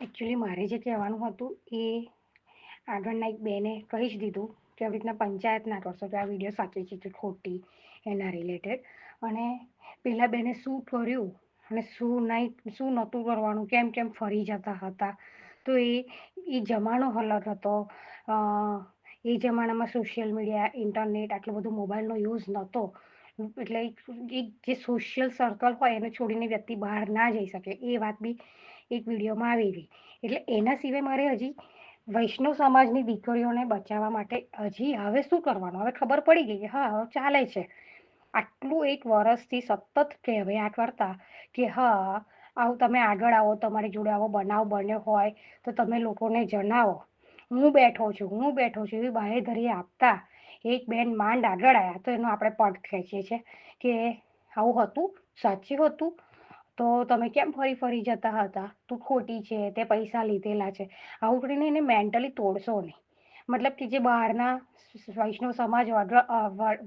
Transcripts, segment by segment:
Actually મારે જે કહેવાનું હતું એ આગળના એક બેને કહી જ દીધું કે આવી રીતના પંચાયત ના કરશો કે આ વીડિયો સાચી છે કે ખોટી એના રિલેટેડ અને પેલા બેને શું કર્યું અને શું નહીં, શું નહોતું કરવાનું, કેમ કેમ ફરી જતા હતા. તો એ એ જમાનો અલગ હતો. એ જમાનામાં સોશિયલ મીડિયા ઇન્ટરનેટ આટલો બધો મોબાઈલનો યુઝ નહોતો. એટલે એક જે સોશિયલ સર્કલ હોય એને છોડીને વ્યક્તિ બહાર ના જઈ શકે. એ વાત બી એક વિડીયોમાં આવી હતી. એટલે એના સિવાય મારે હજી વૈષ્ણવ સમાજની દીકરીઓને બચાવવા માટે હજી હવે શું કરવાનું? હવે ખબર પડી ગઈ કે હા, હવે ચાલે છે. આટલું એક વર્ષથી સતત કહેવાયા કરતા કે હા, આવું તમે આગળ આવો, તમારી જોડે આવો બનાવ બન્યો હોય તો તમે લોકોને જણાવો. હું બેઠો છું, હું બેઠો છું એવી બાહેધરી આપતા એક બેન માંડ આગળ આવ્યા તો એનો આપણે પગ ખેંચીએ છીએ કે આવું હતું, સાચું હતું? તો તમે કેમ ફરી ફરી જતા હતા? તું ખોટી છે, તે પૈસા લીધેલા છે. આવું કરીને એને મેન્ટલી તોડશો નહીં. મતલબ કે જે બહારના વૈષ્ણવ સમાજ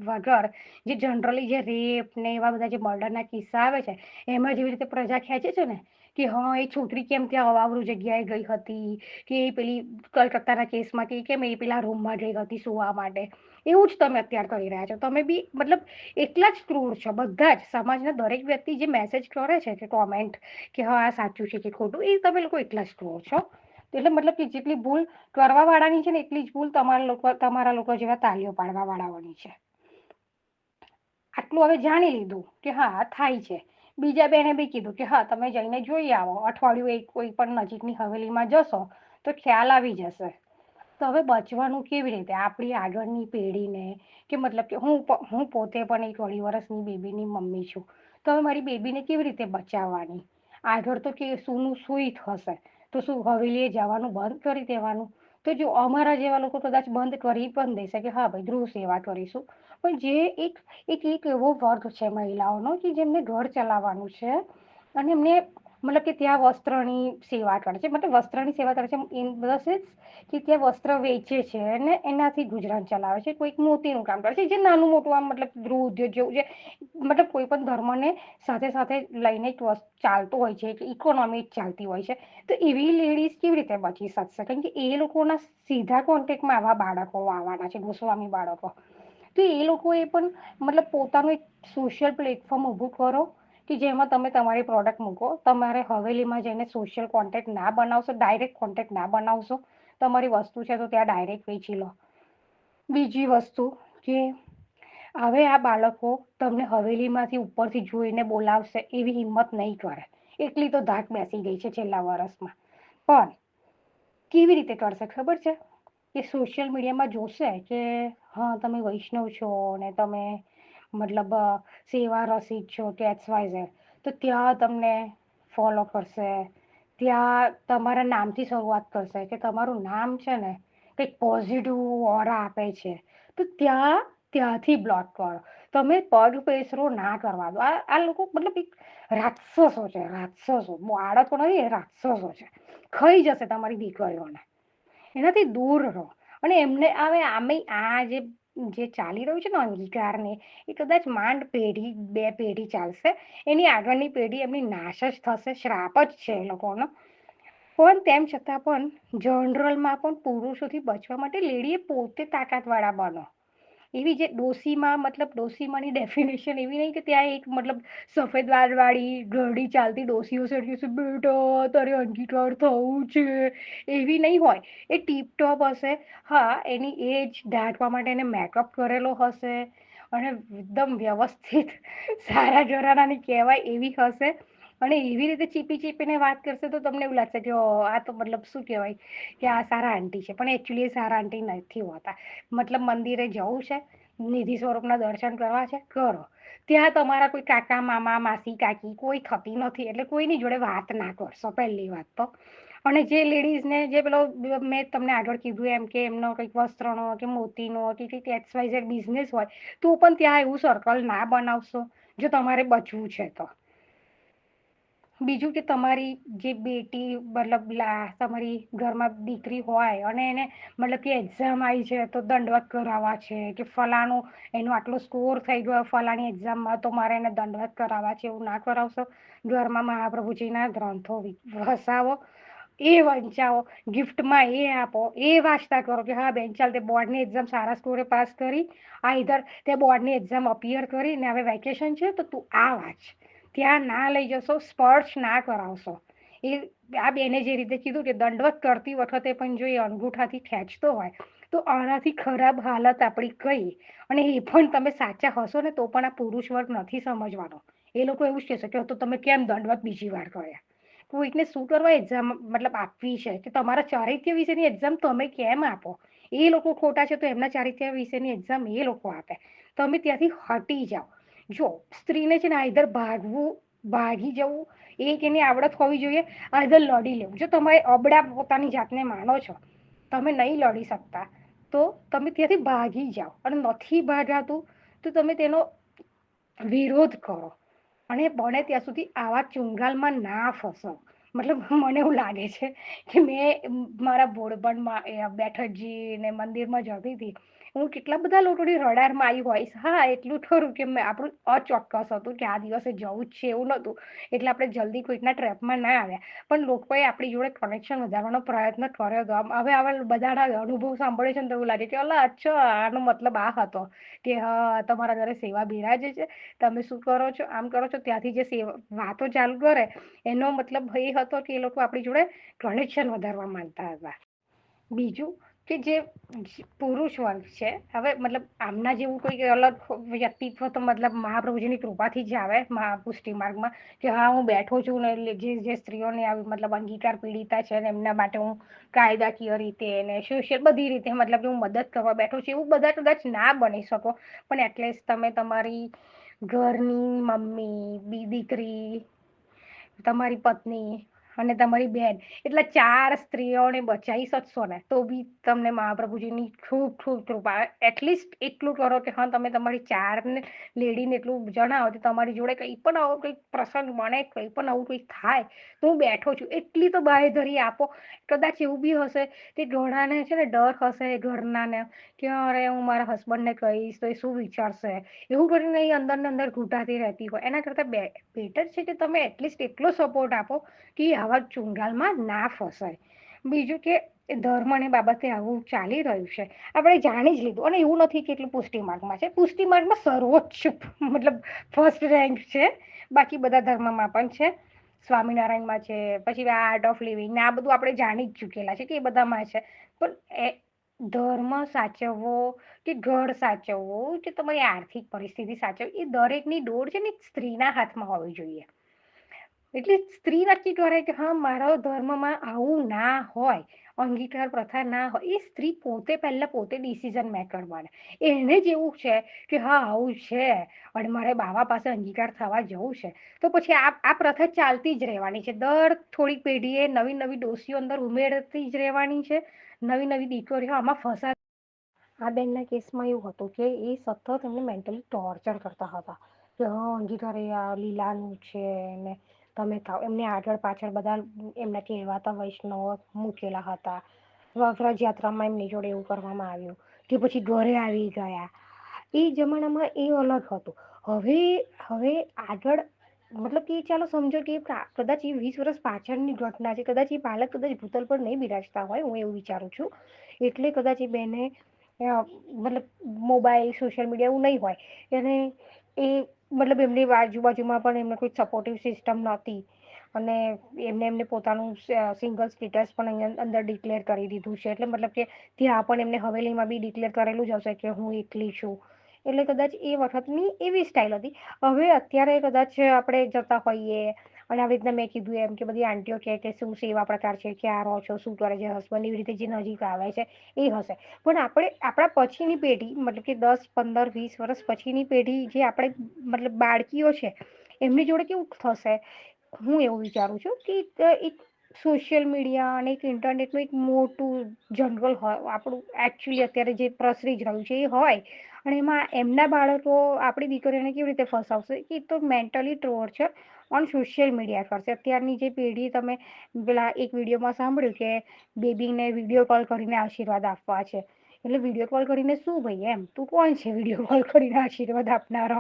વગર જે જનરલી જે રેપ ને એવા બધા જે મર્ડરના કિસ્સા આવે છે, એમાં જેવી રીતે પ્રજા ખેંચે છે ને, કે હા, એ છોકરી કેમ ત્યાં અવાવરું જગ્યાએ ગઈ હતી, કે એ પેલી કલકત્તાના કેસમાં કે કેમ એ પેલા રૂમમાં ગઈ હતી સુવા માટે. એવું જ તમે અત્યારે કરી રહ્યા છો. તમે બી મતલબ એટલા જ ક્રૂર છો. બધા જ સમાજના દરેક વ્યક્તિ જે મેસેજ કરે છે કે કોમેન્ટ કે હા, આ સાચું છે કે ખોટું, એ તમે લોકો એટલા જ ક્રૂર છો. એટલે મતલબ કે જેટલી ભૂલ કરવા વાળાની છે ને એટલી જ ભૂલ તમારા લોકો તમારા લોકો જેવા તાલીઓ પાડવા વાળાઓની છે. આટલું હવે જાણી લીધું કે હા થાય છે. બીજા બેને બી કીધું કે હા, તમે જઈને જોઈ આવો. અઠવાડિયું એક કોઈ પણ નજીકની હવેલીમાં જશો તો ખ્યાલ આવી જશે. તો હવે બચવાનું કેવી રીતે? આપણી આગળની પેઢીને કે મતલબ કે હું હું પોતે પણ એક અઢી વર્ષની બેબીની મમ્મી છું. તો હવે મારી બેબીને કેવી રીતે બચાવવાની? આગળ તો કે શુંનું સુઈ થશે તો શું હવેલીએ જવાનું બંધ કરી દેવાનું? તો જો અમારા જેવા લોકો કદાચ બંધ કરી પણ દેશે કે હા ભાઈ ધ્રુવ સેવા કરીશું. પણ જે એક એક એક એવો વર્ગ છે મહિલાઓનો કે જેમને ઘર ચલાવવાનું છે અને એમને મતલબ કે ત્યાં વસ્ત્રની સેવા કરે છે. મતલબ વસ્ત્રની સેવા કરે છે. ઇન ધ સેન્સ કે ત્યાં વસ્ત્ર વેચે છે અને એનાથી ગુજરાન ચલાવે છે. કોઈક મોતીનું કામ કરે છે. જે નાનું મોટું આમ મતલબ ગૃહ ઉદ્યોગ જેવું છે. મતલબ કોઈ પણ ધર્મને સાથે સાથે લઈને ચાલતો હોય છે, કે ઇકોનોમી ચાલતી હોય છે. તો એવી લેડીઝ કેવી રીતે બચી શકશે કારણ કે એ લોકોના સીધા કોન્ટેક્ટમાં આવા બાળકો આવવાના છે, ગોસ્વામી બાળકો. તો એ લોકોએ પણ મતલબ પોતાનું એક સોશિયલ પ્લેટફોર્મ ઊભું કરો. કે જેમાં તમે તમારી પ્રોડક્ટ મૂકો, તમારે હવેલીમાં જઈને સોશિયલ કોન્ટેક્ટ ના બનાવશો ડાયરેક્ટ કોન્ટેક્ટ ના બનાવશો. તમારી વસ્તુ છે તો ત્યાં ડાયરેક્ટ વેચી લો. બીજી વસ્તુ કે હવે આ બાળકો તમને હવેલીમાંથી ઉપરથી જોઈને બોલાવશે એવી હિંમત નહીં કરે. એટલી તો ધાક બેસી ગઈ છે છેલ્લા વર્ષમાં. પણ કેવી રીતે કરશે ખબર છે? કે સોશિયલ મીડિયામાં જોશે કે, હા, તમે વૈષ્ણવ છો ને તમે મતલબ સેવા રસી છો કે એક્સ વાય ઝેડ, તો ત્યાં તમને ફોલો કરશે. ત્યાં તમારા નામથી શરૂઆત કરશે કે તમારું નામ છે ને કંઈક પોઝિટિવ ઓરા આપે છે. તો ત્યાં, ત્યાંથી બ્લોક કરો. તમે પગ પેસરો ના કરવા દો. આ લોકો મતલબ એક રાક્ષસો છે, રાક્ષસો. બાળકો નથી રાક્ષસો છે. ખાઈ જશે તમારી દીકરીઓને. એનાથી દૂર રહો. અને એમને, હવે આમે, આ જે જે ચાલી રહ્યું છે ને અંગીકારને, એ કદાચ માંડ પેઢી, બે પેઢી ચાલશે. એની આગળની પેઢી એમની નાશ જ થશે, શ્રાપ જ છે એ લોકોનો. પણ તેમ છતાં પણ જનરલમાં પણ પુરુષોથી બચવા માટે લેડીએ પોતે તાકાતવાળા બનો. એવી જે ડોસીમાં, મતલબ ડોસીમાંની ડેફિનેશન એવી નહીં કે ત્યાં એક, મતલબ સફેદ વાળવાળી ઘરડી ચાલતી ડોસીઓ સડી છે બેટા, તારે અંગીકાર થવું છે. એવી નહીં હોય. એ ટીપટોપ હશે. હા, એની એજ ઢાંકવા માટે એને મેકઅપ કરેલો હશે. અને એકદમ વ્યવસ્થિત સારા ઘરાનાની કહેવાય એવી હશે. અને એવી રીતે ચીપી ચીપીને વાત કરશે તો તમને એવું લાગશે કે આ તો મતલબ શું કહેવાય કે આ સારા આંટી છે. પણ એકચ્યુઅલી સારા આંટી નથી હોતા. મતલબ મંદિરે જવું છે, નિધિ સ્વરૂપના દર્શન કરવા છે, કરો. ત્યાં તમારા કોઈ કાકા, મામા, માસી, કાકી કોઈ થતી નથી, એટલે કોઈની જોડે વાત ના કરશો, પહેલી વાત તો. અને જે લેડીઝને, જે પેલો મેં તમને આગળ કીધું એમ કે એમનો કંઈક વસ્ત્રનો કે મોતીનો કે કંઈક એક્સ વાય ઝેડ બિઝનેસ હોય, તો પણ ત્યાં એવું સર્કલ ના બનાવશો, જો તમારે બચવું છે તો. બીજું કે તમારી જે બેટી, મતલબ લા, તમારી ઘરમાં દીકરી હોય અને એને મતલબ કે એક્ઝામ આવી છે તો દંડવત કરાવવા છે કે ફલાણું એનો આટલો સ્કોર થઈ ગયો ફલાણી એક્ઝામમાં તો મારે એને દંડવત કરાવવા છે એવું ના કરાવશો? ઘરમાં મહાપ્રભુજીના ગ્રંથો વસાવો, એ વંચાવો ગિફ્ટમાં એ આપો, એ વાંચતા કરો કે હા બેન ચાલ તે બોર્ડની એક્ઝામ સારા સ્કોરે પાસ કરી, આ ઇધર તે બોર્ડની એક્ઝામ અપિયર કરી ને હવે વેકેશન છે તો તું આ વાંચ. ત્યાં ના લઈ જશો, સ્પર્શ ના કરાવશો. એ આ બેને જે રીતે કીધું કે દંડવત કરતી વખતે પણ જો એ અંગૂઠાથી ખેંચતો હોય, તો આનાથી ખરાબ હાલત આપણી કઈ? અને એ પણ તમે સાચા હશો ને તો પણ આ પુરુષ વર્ગ નથી સમજવાનો. એ લોકો એવું જ કહેશે કે તો તમે કેમ દંડવત બીજી વાર કર્યા? કોઈકને શું કરવા એક્ઝામ મતલબ આપવી છે? કે તમારા ચારિત્ય વિશેની એક્ઝામ તમે કેમ આપો? એ લોકો ખોટા છે તો એમના ચારિત્ય વિશેની એક્ઝામ એ લોકો આપે. તમે ત્યાંથી હટી જાઓ. જો સ્ત્રીને છે ને આઈધર ભાગવું, ભાગી જવું, એ એની આવડત હોવી જોઈએ આઈધર લડી લેવું. જો તમે અબડા પોતાની જાતને માનો છો, તમે નહીં લડી શકતા, તો તમે ત્યાંથી ભાગી જાઓ. અને નથી ભાગાતું, તો તમે તેનો વિરોધ કરો. અને બને ત્યાં સુધી આવા ચુંગાલમાં ના ફસો. મતલબ મને એવું લાગે છે કે મેં મારા ભોળપણમાં બેઠકજી ને મંદિરમાં જતી હતી હું કેટલા બધા લોકોની રડારમાં આવી હોઈશ. હા, એટલું ખરું કે મેં આપણું અચોક્કસ હતું કે આ દિવસે જવું જ છે એવું નહોતું. એટલે આપણે જલ્દી કોઈકના ટ્રેપમાં ના આવ્યા. પણ લોકોએ આપણી જોડે કનેક્શન વધારવાનો પ્રયત્ન કર્યો હતો હવે હવે બધાના અનુભવ સાંભળે છે ને તો એવું લાગે કે, અલા, અચ્છા, આનો મતલબ આ હતો કે, હા, તમારા ઘરે સેવા બિરાજે છે. તમે શું કરો છો? આમ કરો છો? ત્યાંથી જે સેવા, વાતો ચાલુ કરે, એનો મતલબ એ હતો કે એ લોકો આપણી જોડે કનેક્શન વધારવા માંગતા હતા. બીજું કે જે પુરુષ વર્ગ છે, હવે મતલબ આમના જેવું કોઈ અલગ વ્યક્તિત્વ તો મતલબ મહાપ્રભુજીની કૃપાથી જ આવે મહા પુષ્ટિ માર્ગમાં કે હા, હું બેઠો છું ને જે જે સ્ત્રીઓને આવી મતલબ અંગીકાર પીડિતા છે ને એમના માટે હું કાયદાકીય રીતે ને સોશિયલ બધી રીતે મતલબ હું મદદ કરવા બેઠો છું, એવું બધા કદાચ ના બની શકો. પણ એટલીસ્ટ તમે તમારી ઘરની મમ્મી, બી દીકરી, તમારી પત્ની અને તમારી બેન. એટલે ચાર સ્ત્રીઓને બચાવી શકશો ને તો બી તમને મહાપ્રભુજીની ખૂબ ખૂબ કૃપા. એટલીસ્ટ એટલું કરો કે હા, તમે તમારી ચાર ને લેડીને એટલું જણાવો કે તમારી જોડે કંઈ પણ આવો કંઈક પ્રસંગ બને, કંઈ પણ આવું કંઈક થાય, તો હું બેઠો છું. એટલી તો બાહેધરી આપો. કદાચ એવું બી હશે કે ઘણાને છે ને ડર હશે ઘરનાને કે અરે હું મારા હસબન્ડને કહીશ તો એ શું વિચારશે? એવું કરીને એ અંદરને અંદર ઘૂંટાતી રહેતી હોય. એના કરતાં બેટર છે કે તમે એટલીસ્ટ એટલો સપોર્ટ આપો કે આવા ચુંગાલમાં ના ફસાય. બીજું કે ધર્મની બાબતે આવું ચાલી રહ્યું છે. આપણે જાણી જ લીધું અને એવું નથી કે એટલું પુષ્ટિ માર્ગમાં છે. પુષ્ટિ માર્ગમાં સર્વોચ્ચ, મતલબ ફર્સ્ટ રેન્ક છે. બાકી બધા ધર્મમાં પણ છે. સ્વામિનારાયણમાં છે, પછી આર્ટ ઓફ લિવિંગ ને આ બધું આપણે જાણી જ ચૂકેલા છે કે એ બધામાં છે. પણ ધર્મ સાચવવો કે ઘર સાચવવો કે તમારી આર્થિક પરિસ્થિતિ સાચવવી એ દરેકની ડોર છે ને સ્ત્રીના હાથમાં હોવી જોઈએ. એટલે સ્ત્રી નક્કી કરે કે, હા, મારા ધર્મમાં આવું ના હોય, અંગીકાર પ્રથા ના હોય. એ સ્ત્રી પોતે પહેલા પોતે ડિસિઝન મેકર બને. એને જેવું છે કે, હા, આવું છે, અને મારે બાવા પાસે અંગીકાર થવા જવું છે. તો પછી આ આ પ્રથા ચાલતી જ રહેવાની છે. દર થોડીક પેઢીએ નવી નવી ડોસીઓ અંદર ઉમેરતી જ રહેવાની છે. નવી નવી દીકરીઓ આમાં ફસા આ બેનના કેસમાં એવું હતું કે, એ સતત એમને મેન્ટલી ટોર્ચર કરતા હતા. કે, હા, અંગીકાર એ આ લીલાનું છે ને તમે થાવ. એમને આગળ પાછળ બધા એમના કહેવાતા વૈષ્ણવો મૂકેલા હતા. વ્રજ યાત્રામાં એમની જોડે એવું કરવામાં આવ્યું કે પછી ઘરે આવી ગયા. એ જમાનામાં એ અલગ હતું. હવે હવે આગળ મતલબ કે ચાલો સમજો કે કદાચ એ વીસ વર્ષ પાછળની ઘટના છે. કદાચ એ બાળક કદાચ ભૂતલ પર નહીં બિરાજતા હોય, હું એવું વિચારું છું. એટલે કદાચ એ બેને મતલબ મોબાઈલ, સોશિયલ મીડિયા એવું નહીં હોય. એને એ મતલબ એમની આજુબાજુમાં પણ એમને કોઈ સપોર્ટિવ સિસ્ટમ નહોતી. અને એમને એમને પોતાનું સિંગલ સ્ટેટસ પણ અહીંયા અંદર ડિક્લેર કરી દીધું છે. એટલે મતલબ કે ત્યાં પણ એમને હવેલીમાં બી ડિક્લેર કરેલું જ હશે કે હું એકલી છું. એટલે કદાચ એ વખતની એવી સ્ટાઇલ હતી. હવે અત્યારે કદાચ આપણે જતા હોઈએ અને આવી રીતના મેં કીધું એમ કે બધી આંટીઓ કહે કે શું સેવા પ્રકાર છે, ક્યાં રહો છો, શું કરે છે હસબન્ડ એવી રીતે જે નજીક આવે છે, એ હશે. પણ આપણે, આપણા પછીની પેઢી, મતલબ કે દસ, પંદર, વીસ વર્ષ પછીની પેઢી જે આપણે, મતલબ બાળકીઓ છે, એમની જોડે કેવું થશે? હું એવું વિચારું છું કે એક સોશિયલ મીડિયા અને એક ઇન્ટરનેટનું એક મોટું જનરલ હોય આપણું એકચ્યુઅલી અત્યારે જે પ્રસરી જ રહ્યું છે એ હોય. અને એમાં એમના બાળકો, આપણી દીકરીઓને કેવી રીતે ફસાવશે? કે તો mentally torture on social media કરશે અત્યારની જે પેઢી તમે પેલા એક વિડીયોમાં સાંભળ્યું કે બેબીને વીડિયો કોલ કરીને આશીર્વાદ આપવા છે. એટલે વીડિયો કોલ કરીને શું ભાઈ એમ? તું કોણ છે વીડિયો કોલ કરીને આશીર્વાદ આપનારો?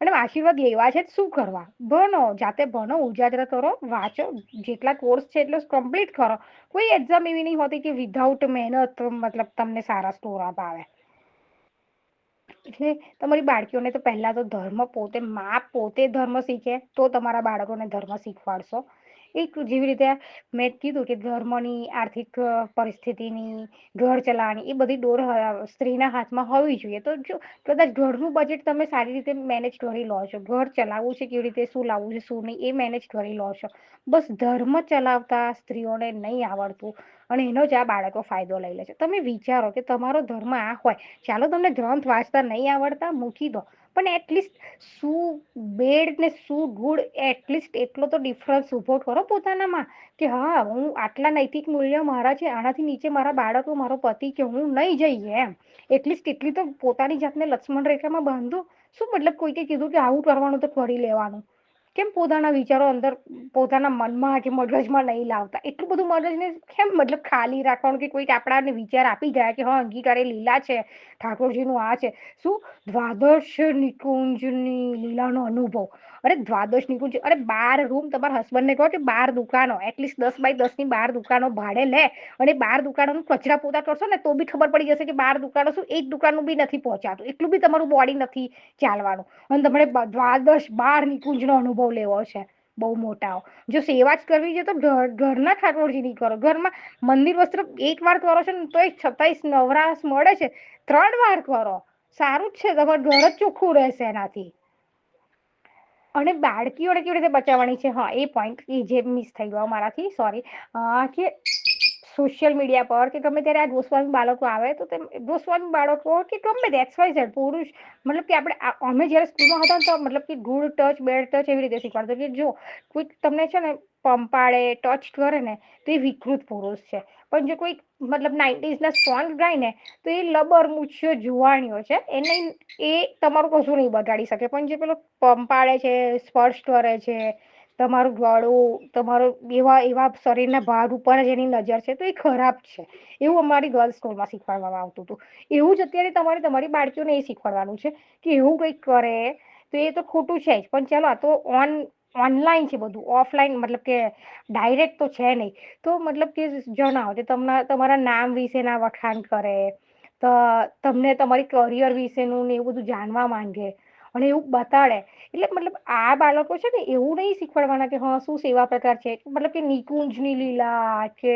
અને આશીર્વાદ લેવા છે શું કરવા? ભણો, જાતે ભણો, ઉજાગરા કરો, વાંચો, જેટલા કોર્સ છે એટલો કમ્પ્લીટ કરો. કોઈ એક્ઝામ એવી નહીં હોતી કે વિધાઉટ મહેનત, મતલબ તમને સારા સ્કોર આવે એટલે તમારી બાળકીઓને તો પહેલાં તો ધર્મ પોતે, મા પોતે ધર્મ શીખે, તો તમારા બાળકોને ધર્મ શીખવાડશો. એક જેવી રીતે મેં કીધું કે ધર્મની, આર્થિક પરિસ્થિતિની, ઘર ચલાવવાની, એ બધી ડોર સ્ત્રીના હાથમાં હોવી જોઈએ. તો જો કદાચ ઘરનું બજેટ તમે સારી રીતે મેનેજ કરી લો છો. ઘર ચલાવવું છે કેવી રીતે, શું લાવવું છે, શું નહીં, એ મેનેજ કરી લો છો. બસ ધર્મ ચલાવતા સ્ત્રીઓને નહીં આવડતું અને એનો જ આ બાળકો ફાયદો લઈ લે છે. તમે વિચારો કે તમારો ધર્મ આ હોય. ચાલો તમને ગ્રંથ વાંચતા નહીં આવડતા, મૂકી દો. પણ એટલીસ્ટ શું બેડ ને શું ગુડ એટલીસ્ટ એટલો તો ડિફરન્સ ઊભો કરો પોતાનામાં. કે હા, હું આટલા નૈતિક મૂલ્ય મારા છે, આનાથી નીચે મારા બાળકો, મારો પતિ કે હું નહીં જઈએ એમ. એટલીસ્ટ એટલી તો પોતાની જાતને લક્ષ્મણ રેખામાં બાંધો. શું મતલબ કોઈકે કીધું કે આવું કરવાનું તો કરી લેવાનું. કેમ પોતાના વિચારો અંદર પોતાના મનમાં કે મગજમાં નહીં લાવતા? એટલું બધું મગજને કેમ મતલબ ખાલી રાખવાનું કે કોઈક આપણાને વિચાર આપી જાય કે હા, અંગીકારે લીલા છે, ઠાકોરજીનું આ છે. શું? દ્વાદશ નિકુંજની લીલાનો અનુભવ. અરે દ્વાદશ નિકુંજ, અરે બાર રૂમ તમારા હસબન્ડને કહો કે બાર દુકાનો એટલીસ્ટ દસ બાય દસની બાર દુકાનો ભાડે લે અને બાર દુકાનોનું કચરા પોતા કરશો ને તો બી ખબર પડી જશે કે બાર દુકાનો શું? એક દુકાનનું બી નથી પહોંચાતું. એટલું બી તમારું બોડી નથી ચાલવાનું. અને તમને દ્વાદશ બાર નિકુંજનો અનુભવ લેવો છે, બહુ મોટાઓ જો સેવા જ કરવી છે તો ઘરના ઠાકોરજીની કરો ઘરમાં મંદિર વસ્ત્ર એક વાર કરો છો ને તો છતાંય નવરાશ મળે છે. ત્રણ વાર કરો. સારું જ છે, તમારું ઘર જ ચોખ્ખું રહેશે એનાથી. અને બાળકીઓને કેવી રીતે બચાવવાની છે? હા, એ પોઈન્ટ એ જે મિસ થઈ ગયો મારાથી. સોરી કે સોશિયલ મીડિયા પર કે ગમે ત્યારે આ ગોસ્વામી બાળકો આવે, તો તેમ ગોસ્વામી બાળકો કે ગમે તે એક્સવાઇઝેડ પુરુષ, મતલબ કે આપણે અમે જ્યારે સ્કૂલમાં હતા તો મતલબ કે ગુડ ટચ બેડ ટચ એવી રીતે શીખવાડતો કે જો કોઈક તમને છે ને પંપાળે ટચ કરે ને, તો એ વિકૃત પુરુષ છે. પણ જો કોઈ મતલબ નાઇન્ટીઝના સોંગ ગાય ને, તો એ લબર મૂછ્યો જુવાણીઓ છે, એને એ તમારું કશું નહીં બગાડી શકે. પણ જે પેલો પંપાળે છે, સ્પર્શ કરે છે તમારું ગળું, તમારું એવા એવા શરીરના ભાગ ઉપર જ એની નજર છે, તો એ ખરાબ છે. એવું અમારી ગર્લ્સ સ્કૂલમાં શીખવાડવામાં આવતું હતું. એવું જ અત્યારે તમારે, તમારી બાળકીઓને એ શીખવાડવાનું છે કે એવું કંઈક કરે તો એ તો ખોટું છે જ. પણ ચાલો, આ તો ઓન ઓનલાઈન છે બધું. ઓફલાઈન મતલબ કે ડાયરેક્ટ તો છે નહીં. તો મતલબ કે જણાવો કે તમને, તમારા નામ વિશેના વખાણ કરે, તો, તમને તમારી કરિયર વિશેનું ને એવું બધું જાણવા માંગે. અને એવું બતાડે. એટલે મતલબ આ બાળકો છે ને એવું નહીં શીખવાડવાના કે, હા, શું સેવા પ્રકાર છે? મતલબ કે નિકુંજની લીલા કે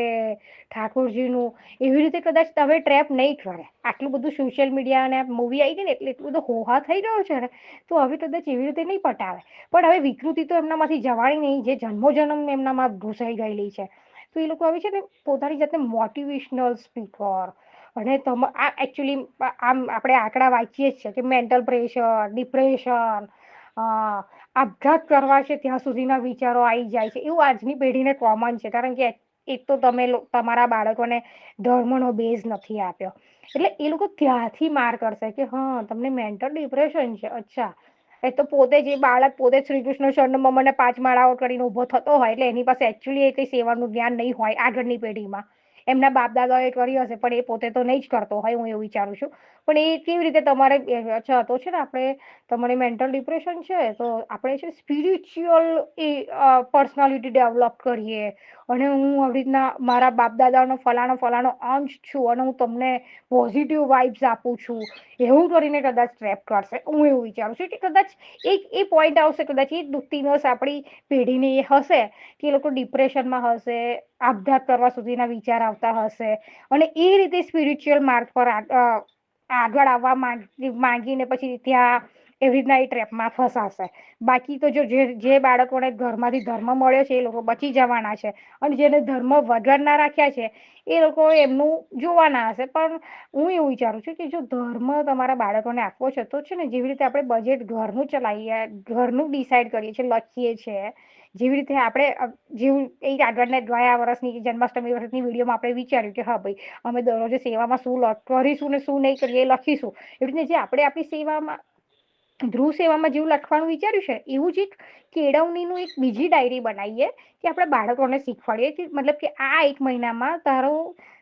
ઠાકોરજીનું, એવી રીતે કદાચ તમે ટ્રેપ નહીં કરે. આટલું બધું સોશિયલ મીડિયા અને મૂવી આવી ગઈ ને એટલે એટલું બધું હોહા થઈ ગયો છે ને, તો હવે કદાચ એવી રીતે નહીં પટાવે. પણ હવે વિકૃતિ તો એમનામાંથી જવાની નહીં, જે જન્મોજન્મ એમનામાં ઘૂસાઈ ગયેલી છે. તો એ લોકો હવે છે ને પોતાની જાતને મોટિવેશનલ સ્પીકર અને તમ આ એકચ્યુઅલી આમ આપણે આંકડા વાંચીએ જ છે કે મેન્ટલ પ્રેશર ડિપ્રેશન આપઘાત કરવા છે ત્યાં સુધીના વિચારો આવી જાય છે. એવું આજની પેઢીને કોમન છે. કારણ કે એક તો તમે તમારા બાળકોને ધર્મનો બેઝ નથી આપ્યો. એટલે એ લોકો ત્યાંથી માર કરશે કે, હા, તમને મેન્ટલ ડિપ્રેશન છે. અચ્છા. એ તો પોતે જે બાળક, પોતે શ્રી કૃષ્ણ શરણમાં મને પાંચ માળાઓ કરીને ઊભો થતો હોય, એટલે એની પાસે એકચ્યુઅલી એ કંઈ સેવાનું જ્ઞાન નહીં હોય આગળની પેઢીમાં. એમના બાપ દાદાએ કરી હશે, પણ એ પોતે તો નહીં જ કરતો હોય, હું એવું વિચારું છું. પણ એ કેવી રીતે તમારે અચ્છા, તો છે ને આપણે, તમારે મેન્ટલ ડિપ્રેશન છે, તો આપણે છે સ્પિરિચ્યુઅલ એ પર્સનાલિટી ડેવલપ કરીએ. અને હું આવી રીતના મારા બાપ દાદાનો ફલાણો ફલાણો અંશ છું, અને હું તમને પોઝિટિવ વાઇબ્સ આપું છું. એવું કરીને કદાચ ટ્રેપ કરશે, હું એવું વિચારું છું. કે કદાચ એક એ પોઈન્ટ આવશે, કદાચ એ દુઃખતીનસ આપણી પેઢીને એ હશે, કે એ લોકો ડિપ્રેશનમાં હશે આપઘાત કરવા સુધીના વિચાર આવતા હશે. અને એ રીતે સ્પિરિચ્યુઅલ માર્ગ પર આગળ આવવા માંગીને પછી ત્યાં એવી રીતના એ ટ્રેપમાં ફસાશે. બાકી તો જો જે બાળકોને ઘરમાંથી ધર્મ મળ્યો છે એ લોકો બચી જવાના છે. અને જેને ધર્મ વગરના રાખ્યા છે, એ લોકો એમનું જોવાના હશે. પણ હું એવું વિચારું છું કે જો ધર્મ તમારા બાળકોને આપવો છે, તો છે ને, જેવી રીતે આપણે બજેટ ઘરનું ચલાવીએ, ઘરનું ડિસાઈડ કરીએ છીએ, લખીએ છીએ જેવી રીતે આપણે જેવું એ આગળને ગયા વર્ષની, જન્માષ્ટમી વર્ષની વિડીયોમાં આપણે વિચાર્યું કે હા ભાઈ, અમે દરરોજ સેવામાં શું કરીશું ને શું નહીં કરીએ એ લખીશું. એવી રીતે જે આપણે આપણી સેવામાં ધ્રુવ સેવામાં જેવું લખવાનું વિચાર્યું છે, એવું જ એક કેળવણીનું એક બીજી ડાયરી બનાવીએ કે આપણે બાળકોને શીખવાડીએ કે મતલબ કે આ એક મહિનામાં તારો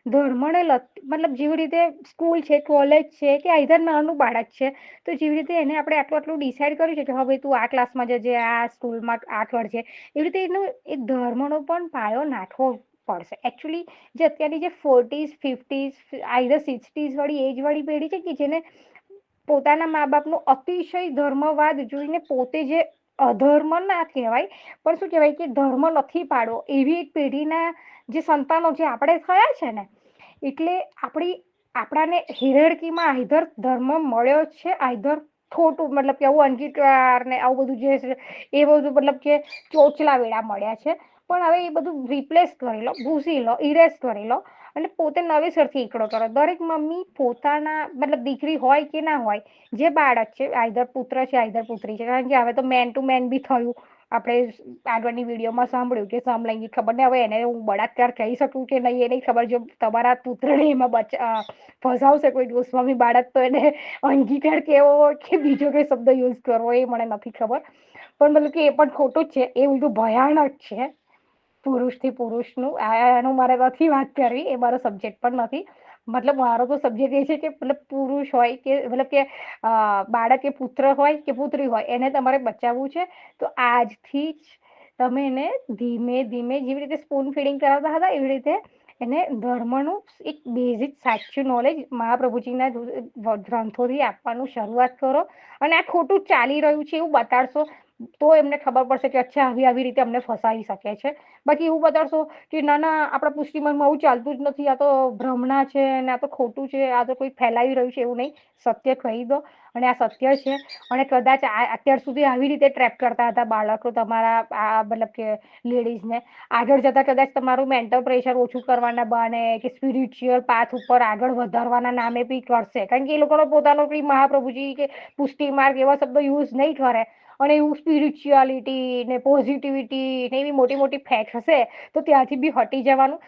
ધર્મને લગ મતલબ જેવી રીતે સ્કૂલ છે કોલેજ છે કે આઈધર નાનું બાળક છે, તો જેવી રીતે એને આપણે આટલું આટલું ડિસાઈડ કર્યું છે કે હવે તું આ ક્લાસમાં જજે, આ સ્કૂલમાં આઠ છે એવી રીતે એનો એક ધર્મનો પણ પાયો નાખવો પડશે. એકચ્યુઅલી જે અત્યારની જે ફોર્ટીઝ ફિફ્ટીઝ આઈધર સિક્સટીઝ વાળી એજ વાળી પેઢી છે કે જેને પોતાના મા બાપનો અતિશય ધર્મવાદ જોઈને પોતે જે અધર્મ ના કહેવાય, પણ શું કહેવાય કે ધર્મ નથી પાડવો. એવી પેઢીના જે સંતાનો જે આપણે થયા છે ને, એટલે આપણી, આપણાને હિરેડકીમાં આઈધર ધર્મ મળ્યો છે. આઈધર ખોટું, મતલબ કે આવું અંગીકાર ને આવું બધું જે એ બધું મતલબ કે ચોચલા વેળા મળ્યા છે. પણ હવે એ બધું રિપ્લેસ કરી લો ભૂસી લો ઇરેઝ કરી લો. અને પોતે નવેસરથી એકડો કરો. દરેક મમ્મી પોતાના, મતલબ દીકરી હોય કે ના હોય, જે બાળક છે આઈધર પુત્ર છે આઈધર પુત્રી છે. કારણ કે હવે તો મેન ટુ મેન બી થયું. આપણે આગળની વિડીયોમાં સાંભળ્યું કે સમલૈંગિક ખબર ને, હવે એને હું બળાત્કાર કહી શકું કે નહીં, એ નહીં ખબર. જો તમારા પુત્રને એમાં બચા ફસાવશે કોઈ ગોસ્વામી બાળક તો એને અંગીકાર કેવો કે બીજો કોઈ શબ્દ યુઝ કરવો એ મને નથી ખબર. પણ મતલબ કે એ પણ ખોટું જ છે. એ ઉલટું ભયાનક છે. પુરુષથી પુરુષનું એનું મારે નથી વાત કરવી, એ મારો સબ્જેક્ટ પણ નથી. મતલબ મારો તો સબ્જેક્ટ એ છે કે મતલબ પુરુષ હોય કે, મતલબ કે બાળક કે પુત્ર હોય કે પુત્રી હોય, એને તમારે બચાવવું છે. તો આજથી જ તમે એને ધીમે ધીમે જેવી રીતે સ્પૂન ફીડિંગ કરાવતા હતા, એવી રીતે એને ધર્મનું એક બેઝિક સાચું નોલેજ મહાપ્રભુજીના ગ્રંથોથી આપવાનું શરૂઆત કરો. અને આ ખોટું ચાલી રહ્યું છે એવું બતાડશો તો એમને ખબર પડશે કે અચ્છા આવી આવી રીતે અમને ફસાવી શકે છે. બાકી એવું બતાડશો કે ના ના આપણા પુષ્ટિમનમાં આવું ચાલતું જ નથી. આ તો ભ્રમણા છે અને આ તો ખોટું છે. આ તો કોઈ ફેલાવી રહ્યું છે એવું નહીં. સત્ય કહી દો. અને આ સત્ય છે. અને કદાચ અત્યાર સુધી આવી રીતે ટ્રેપ કરતા હતા બાળકો તમારા આ મતલબ કે લેડીઝને આગળ જતા કદાચ તમારું મેન્ટલ પ્રેશર ઓછું કરવાના બહાને કે સ્પિરિચ્યુઅલ પાથ ઉપર આગળ વધારવાના નામે બી કરશે. કારણ કે એ લોકોનો પોતાનો કંઈ મહાપ્રભુજી કે પુષ્ટિ માર્ગ એવા શબ્દો યુઝ નહીં કરે. અને એવું સ્પિરિચ્યુઆલિટી ને પોઝિટિવિટી ને એવી મોટી મોટી ફેક્ટ હશે, તો ત્યાંથી બી હટી જવાનું.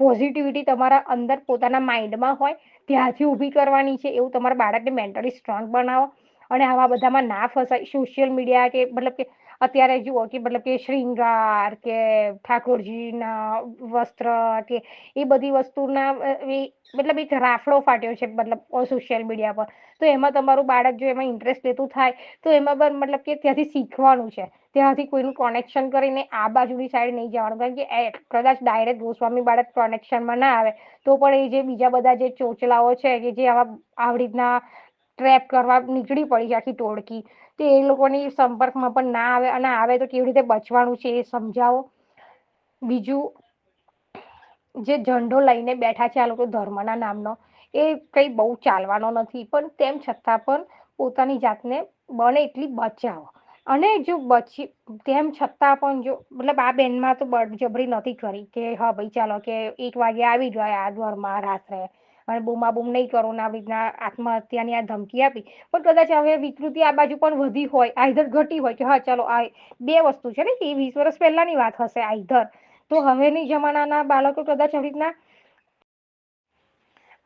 પોઝિટિવિટી તમારા અંદર પોતાના માઇન્ડમાં હોય, ત્યાંથી ઊભી કરવાની છે, એવું તમારા બાળકને મેન્ટલી સ્ટ્રોંગ બનાવો. અને આવા બધામાં ના ફસાય. સોશિયલ મીડિયા કે મતલબ કે અત્યારે જુઓ કે મતલબ કે શ્રૃંગાર કે ઠાકોરજીના વસ્ત્ર કે એ બધી વસ્તુના મતલબ એક રાફડો ફાટ્યો છે મતલબ સોશિયલ મીડિયા પર. તો એમાં તમારું બાળક જો એમાં ઇન્ટરેસ્ટ લેતું થાય, તો એમાં પણ મતલબ કે ત્યાંથી શીખવાનું છે. ત્યાંથી કોઈનું કનેક્શન કરીને આ બાજુની સાઈડ નહીં જવાનું. કારણ કે કદાચ ડાયરેક્ટ ગોસ્વામી બાળક કનેક્શનમાં ના આવે, તો પણ એ જે બીજા બધા જે ચોચલાઓ છે કે જે આવા આવી રીતના ટ્રેપ કરવા નીકળી પડી છે આખી ટોળકી તે એ લોકોની સંપર્કમાં પણ ના આવે અને આવે તો કેવી રીતે બચવાનું છે એ સમજાવો. બીજું, જે ઝંડો લઈને બેઠા છે આ લોકો ધર્મના નામનો, એ કંઈ બહુ ચાલવાનો નથી, પણ તેમ છતાં પણ પોતાની જાતને બને એટલી બચાવો. અને જો બચી, તેમ છતાં પણ જો, મતલબ આ બેનમાં તો બળજબરી નથી કરી કે, હા ભાઈ ચાલો કે એક વાગે આવી ગયા આ ઘરમાં રાત્રે. અને બૂમા બૂમ નહીં કરો ને આત્મહત્યાની આ ધમકી આપી. પણ કદાચ હવે વિકૃતિ આ બાજુ પણ વધી હોય આઈધર ઘટી હોય કે હા, ચાલો આ બે વસ્તુ છે ને કે વીસ વર્ષ પહેલાની વાત હશે આઈધર તો હવેની જમાનાના બાળકો કદાચ આવી રીતના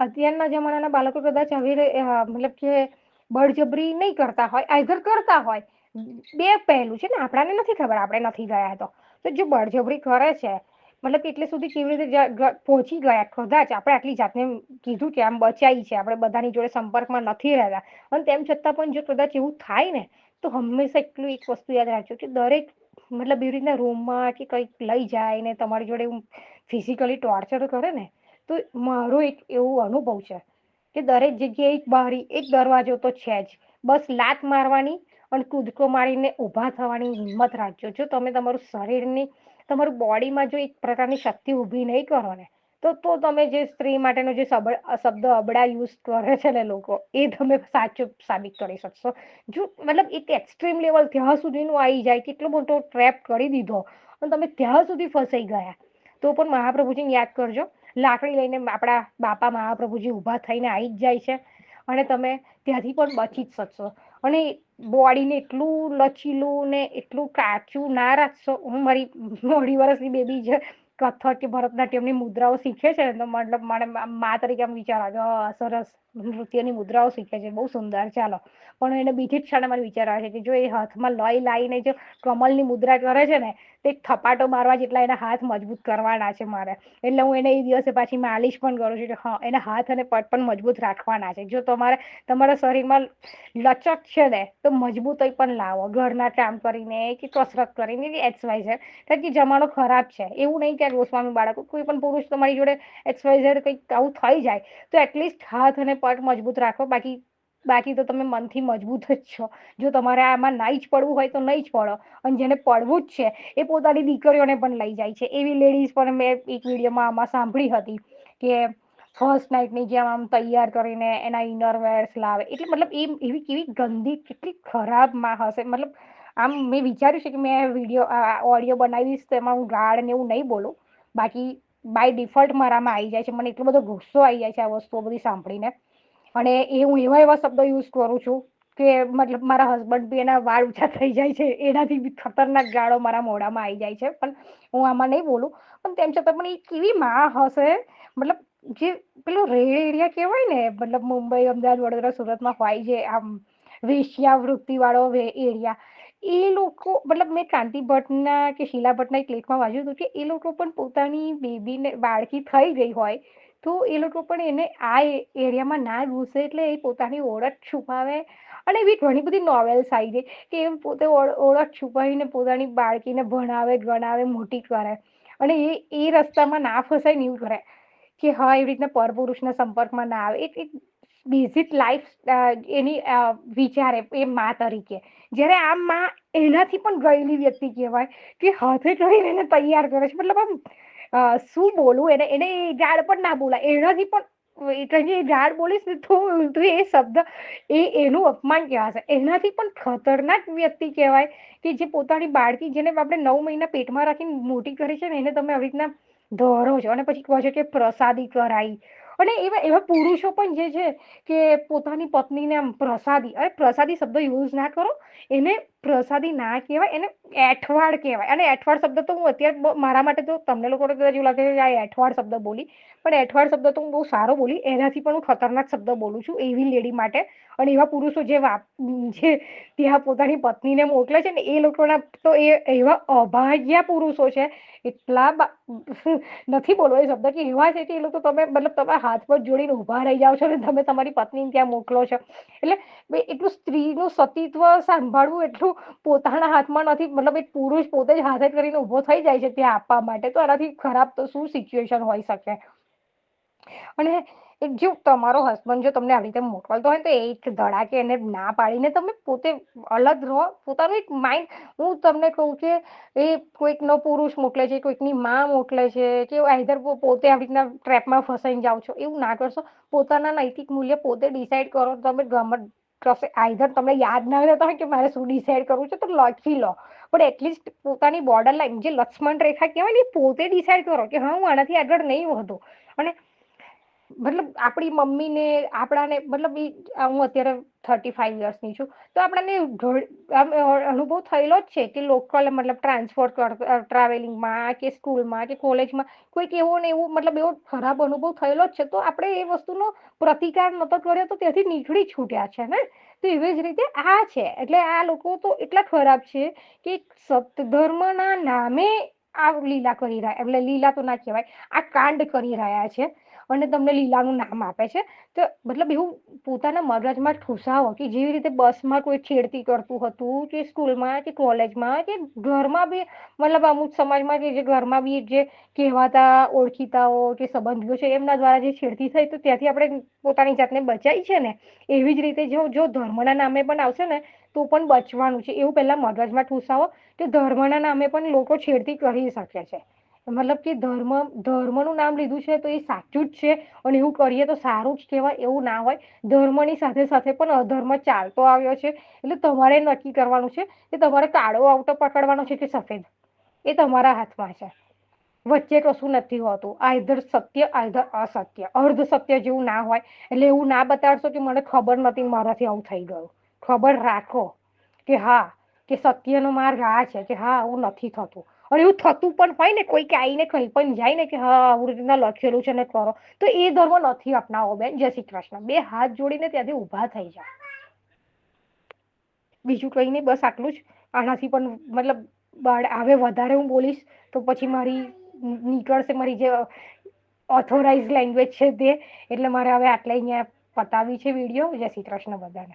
અત્યારના જમાનાના બાળકો કદાચ હવે મતલબ કે બળજબરી નહીં કરતા હોય આઈધર કરતા હોય. બે પહેલું છે ને, આપણાને નથી ખબર, આપણે નથી ગયા તો જો બળજબરી કરે છે મતલબ એટલે સુધી કેવી રીતે પહોંચી ગયા કદાચ આપણે આટલી જાતને કીધું કે આમ બચાઈ છે, આપણે બધાની જોડે સંપર્કમાં નથી રહેતા. અને તેમ છતાં પણ જો કદાચ એવું થાય ને, તો હંમેશા એટલું એક વસ્તુ યાદ રાખજો કે દરેક મતલબ એવી રીતના રૂમમાં કે કંઈક લઈ જાય ને તમારી જોડે ફિઝિકલી ટોર્ચર કરે ને, તો મારો એક એવો અનુભવ છે કે દરેક જગ્યાએ એક બારી, એક દરવાજો તો છે જ. બસ લાત મારવાની અને કૂદકો મારીને ઊભા થવાની હિંમત રાખજો. જો તમે તમારું શરીરની તમારું બોડીમાં જો એક પ્રકારની શક્તિ ઊભી નહીં કરો ને, તો તો તમે જે સ્ત્રી માટેનો જે શબ્દ અબડા યુઝ કરે છે ને લોકો, એ તમે સાચું સાબિત કરી શકશો. જો, મતલબ એક એક્સ્ટ્રીમ લેવલ ત્યાં સુધીનું આવી જાય, કેટલો મોટો ટ્રેપ કરી દીધો, અને તમે ત્યાં સુધી ફસાઈ ગયા. તો પણ મહાપ્રભુજીને યાદ કરજો, લાકડી લઈને આપણા બાપા મહાપ્રભુજી ઊભા થઈને આવી જ જાય છે, અને તમે ત્યાંથી પણ બચી જ શકશો. અને બોડીને એટલું લચીલું ને એટલું કાચું ના રાખશો. હું મારી મોડી વર્ષની બેબી છે, કથક કે ભરતનાટ્યમની મુદ્રાઓ શીખે છે? તો મતલબ મને મા તરીકે આમ વિચાર આવે સરસ નૃત્યની મુદ્રાઓ શીખે છે, બહુ સુંદર, ચાલો. પણ એને બીજી જ ક્ષણે મને વિચાર આવે છે કે જો એ હાથમાં લોહી લાવીને જો કમલની મુદ્રા કરે છે ને તે થપાટો મારવા જેટલા એના હાથ મજબૂત કરવાના છે મારે. એટલે હું એને એ દિવસે પાછી માલિશ પણ કરું છું કે હા, એના હાથ અને પટ પણ મજબૂત રાખવાના છે. જો તમારે, તમારા શરીરમાં લચક છે ને, તો મજબૂતાઈ પણ લાવો. ઘરના કામ કરીને કે કસરત કરીને કે એક્સવાય કારણ કે જમાનો ખરાબ છે. એવું નહીં કે ગોસ્વામી બાળકો, કોઈ પણ પુરુષ તમારી જોડે એક્સવાઇઝેડ કંઈક આવું થઈ જાય, તો એટલીસ્ટ હાથ અને પટ મજબૂત રાખો. બાકી બાકી તો તમે મનથી મજબૂત જ છો. જો તમારે આમાં નહીં જ પડવું હોય તો નહીં જ પડો. અને જેને પડવું જ છે, એ પોતાની દીકરીઓને પણ લઈ જાય છે. એવી લેડીઝ પણ મેં એક વિડીયોમાં આમાં સાંભળી હતી કે ફર્સ્ટ નાઇટની જેમ આમ તૈયાર કરીને એના ઇનરવેર્સ લાવે. એટલે મતલબ એ એવી કેવી ગંદી, કેટલી ખરાબમાં હશે. મતલબ આમ મેં વિચાર્યું છે કે મેં વીડિયો ઓડિયો બનાવીશ તો એમાં હું ગાળ ને એવું નહીં બોલું. બાકી બાય ડિફોલ્ટ મારામાં આવી જાય છે. મને એટલો બધો ગુસ્સો આવી જાય છે આ વસ્તુઓ બધી સાંભળીને. અને એ હું એવા એવા શબ્દો યુઝ કરું છું કે મતલબ મારા હસબન્ડ બી એના વાળ ઊંચા થઈ જાય છે, એનાથી બી ખતરનાક ગાળો મારા મોઢામાં આવી જાય છે. પણ હું આમાં નહીં બોલું. પણ તેમ છતાં પણ એ કેવી માં હશે? મતલબ જે પેલો રેડ એરિયા કહેવાય ને, મતલબ મુંબઈ, અમદાવાદ, વડોદરા, સુરતમાં હોય છે, આમ વેશ્યાવૃત્તિ વાળો એરિયા, એ લોકો, મતલબ મેં કાંતિ ભટ્ટના કે શીલા ભટ્ટના એક લેખમાં વાંચ્યું હતું કે એ લોકો પણ પોતાની બેબીને બાળકી થઈ ગઈ હોય તો એ લોકો પણ એને આ એરિયામાં ના ઘૂસે એટલે એ પોતાની ઓળખ છુપાવે. અને એવી ઘણી બધી નોવેલ્સ આવી ગઈ કે એ પોતે ઓળખ છુપાવીને પોતાની બાળકીને ભણાવે, ગણાવે, મોટી કરે. અને એ એ રસ્તામાં ના ફસાય ને એવું કરે કે હા, એવી રીતના પરપુરુષના સંપર્કમાં ના આવે. એક એક બેઝિક લાઈફ એની વિચારે એ મા તરીકે. જ્યારે આમ મા એનાથી પણ ગયેલી વ્યક્તિ કહેવાય કે હાથે કરીને એને તૈયાર કરે છે. મતલબ આમ શું બોલું? એને એને એ ઝાડ પણ ના બોલાય. એનાથી પણ કારણ ઝાડ બોલીશ ને, તો તો એ શબ્દ, એ, એનું અપમાન કહેવાશે એનાથી પણ ખતરનાક વ્યક્તિ કહેવાય કે જે પોતાની બાળકી જેને આપણે નવ મહિના પેટમાં રાખીને મોટી કરી છે ને, એને તમે આવી રીતના ધોરો છો. અને પછી કહો છો કે પ્રસાદી કરાઈ. અને એવા એવા પુરુષો પણ જે છે કે પોતાની પત્નીને આમ પ્રસાદી, અરે પ્રસાદી શબ્દ યુઝ ના કરો. એને પ્રસાદી ના કહેવાય, એને એઠવાડ કહેવાય. અને એઠવાડ શબ્દ તો હું અત્યારે મારા માટે તો તમને લોકોને કદાચ લાગે કે આ એઠવાડ શબ્દ બોલી, પણ એઠવાડ શબ્દ તો હું બહુ સારો બોલી, એનાથી પણ હું ખતરનાક શબ્દ બોલું છું એવી લેડી માટે. અને એવા પુરુષો જે જે ત્યાં પોતાની પત્નીને મોકલે છે ને, એ લોકોના તો એ, એવા અભાગ્યા પુરુષો છે. એટલા નથી બોલવા એ શબ્દ કે એવા છે કે એ લોકો તમે, મતલબ તમે હાથ પર જોડીને ઊભા રહી જાઓ છો ને, તમે તમારી પત્નીને ત્યાં મોકલો છો. એટલે એટલું સ્ત્રીનું સતીત્વ સાંભળવું એટલું પોતાના હાથમાં નથી, મતલબ એક પુરુષ પોતે જ હાથે કરીને ઊભો થઈ જાય છે ત્યાં આપવા માટે, તો આનાથી ખરાબ તો શું સિચ્યુએશન હોઈ શકે? અને એક જો તમારો હસબન્ડ જો તમને આવી રીતે મોકલતો હોય તો એક ધડાકે એને ના પાડીને તમે પોતે અલગ રહો, પોતાનું એક માઇન્ડ હું તમને કહું કે એ કોઈકનો પુરુષ મોકલે છે, કોઈકની માં મોકલે છે, કે આઈધર પોતે આવી રીતના ટ્રેપમાં ફસાઈને જાઓ છો, એવું ના કરશો. પોતાના નૈતિક મૂલ્ય પોતે ડિસાઈડ કરો, તમે ગમે કશે આઈધર તમને યાદ ના રહેતા હોય કે મારે શું ડિસાઈડ કરવું છે, તો લખી લો. પણ એટલીસ્ટ પોતાની બોર્ડર લાઈન જે લક્ષ્મણ રેખા કહેવાય ને પોતે ડિસાઈડ કરો કે હા, હું આનાથી આગળ નહીં વધું. અને મતલબ આપણી મમ્મીને, આપણાને, મતલબ હું અત્યારે થર્ટી ફાઈવ યર્સની છું, તો આપણને અનુભવ થયેલો જ છે કે લોકલ મતલબ ટ્રાન્સપોર્ટ ટ્રાવેલિંગમાં કે સ્કૂલમાં કે કોલેજમાં કોઈક એવો ને એવો મતલબ એવો ખરાબ અનુભવ થયેલો જ છે, તો આપણે એ વસ્તુનો પ્રતિકાર નતો કર્યો તો ત્યાંથી નીકળી છૂટ્યા છે, ને? તો એવી જ રીતે આ છે, એટલે આ લોકો તો એટલા ખરાબ છે કે સતધર્મના નામે આ લીલા કરી રહ્યા, એટલે લીલા તો ના કહેવાય, આ કાંડ કરી રહ્યા છે. અને તમને લીલાનું નામ આપે છે. તો મતલબ એવું પોતાના મગજમાં ઠૂસાવો કે જેવી રીતે બસમાં કોઈ છેડતી કરતું હતું, કે સ્કૂલમાં, કે કોલેજમાં, કે ઘરમાં બી મતલબ અમુક સમાજમાં કે જે ઘરમાં બી જે કહેવાતા ઓળખીતાઓ કે સંબંધીઓ છે, એમના દ્વારા જે છેડતી થઈ, તો ત્યાંથી આપણે પોતાની જાતને બચાવી છે ને? એવી જ રીતે જો જો ધર્મના નામે પણ આવશે ને, તો પણ બચવાનું છે. એવું પહેલાં મગજમાં ઠૂસાવો કે ધર્મના નામે પણ લોકો છેડતી કરી શકે છે. મતલબ કે ધર્મ, ધર્મનું નામ લીધું છે તો એ સાચું જ છે અને એવું કરીએ તો સારું જ કહેવાય એવું ના હોય. ધર્મની સાથે સાથે પણ અધર્મ ચાલતો આવ્યો છે. એટલે તમારે નક્કી કરવાનું છે કે તમારે કાળો આવતો પકડવાનો છે કે સફેદ? એ તમારા હાથમાં છે. વચ્ચે કશું નથી હોતું. આઈધર સત્ય આઈધર અસત્ય. અર્ધ સત્ય જેવું ના હોય. એટલે એવું ના બતાડશો કે મને ખબર નથી, મારાથી આવું થઈ ગયું. ખબર રાખો કે હા, કે સત્યનો માર્ગ આ છે કે હા, આવું નથી થતું. અને એવું થતું પણ હોય ને કોઈ કે આવીને કંઈ પણ જાય ને કે, હા, આવું રીતના લખેલું છે ને કરો તો એ ધર્મ નથી અપનાવો બેન, જય શ્રી કૃષ્ણ. બે હાથ જોડીને ત્યાંથી ઊભા થઈ જાઓ. બીજું કંઈ નહીં, બસ આટલું જ. આનાથી પણ મતલબ બાળ આવે, વધારે હું બોલીશ, તો પછી મારી નીકળશે મારી જે ઓથોરાઇઝ લેંગ્વેજ છે તે, એટલે મારે હવે આટલે અહીંયા પતાવી છે વીડિયો. જય શ્રી કૃષ્ણ બધાને.